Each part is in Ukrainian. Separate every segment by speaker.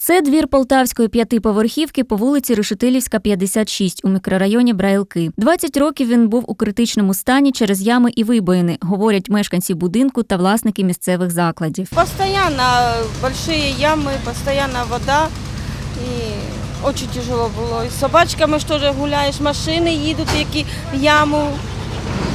Speaker 1: Це двір полтавської п'ятиповерхівки по вулиці Решетилівська, 56 у мікрорайоні Брайлки. 20 років він був у критичному стані через ями і вибоїни, говорять мешканці будинку та власники місцевих закладів.
Speaker 2: Постоянно большие ямы, постоянно вода. И очень тяжело было. И с собачками что же гуляешь, машини їдуть, які в яму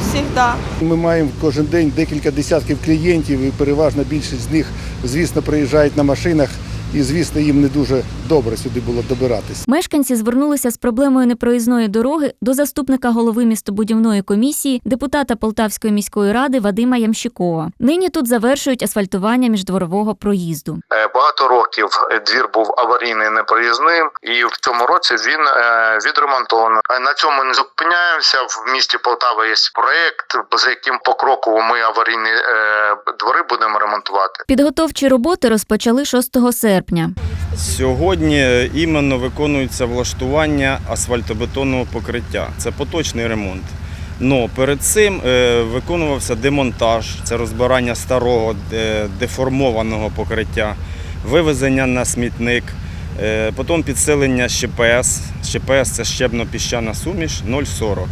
Speaker 2: всегда.
Speaker 3: Ми маємо кожен день декілька десятків клієнтів, і переважна більшість з них, звісно, приїжджають на машинах, і звісно, їм не дуже добре сюди було добиратись.
Speaker 1: Мешканці звернулися з проблемою непроїзної дороги до заступника голови містобудівної комісії, депутата Полтавської міської ради Вадима Ямщикова. Нині тут завершують асфальтування міждворового проїзду.
Speaker 4: Е, Багато років двір був аварійний непроїзним, і в цьому році він е, відремонтований. Е, На цьому не зупиняємося. В місті Полтава є проект, за яким покроково ми аварійні двори будемо ремонтувати.
Speaker 1: Підготовчі роботи розпочали 6 серпня.
Speaker 5: Сьогодні іменно виконується влаштування асфальтобетонного покриття. Це поточний ремонт. Но перед цим е, виконувався демонтаж, це розбирання старого деформованого покриття, вивезення на смітник, е, потім підсилення ЩПС. ЩПС це щебно-піщана суміш 0,40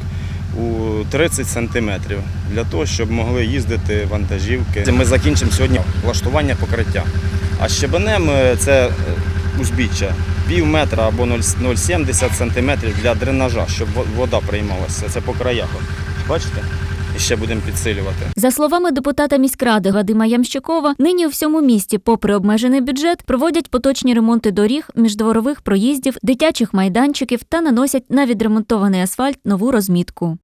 Speaker 5: у 30 сантиметрів для того, щоб могли їздити вантажівки. Ми закінчимо сьогодні влаштування покриття. А щебенем е, це узбіччя пів метра або 0,70 сантиметрів для дренажа, щоб вода приймалася. Це по краях. Бачите? І ще будемо підсилювати.
Speaker 1: За словами депутата міськради Вадима Ямщикова, нині у всьому місті, попри обмежений бюджет, проводять поточні ремонти доріг, міждворових проїздів, дитячих майданчиків та наносять на відремонтований асфальт нову розмітку.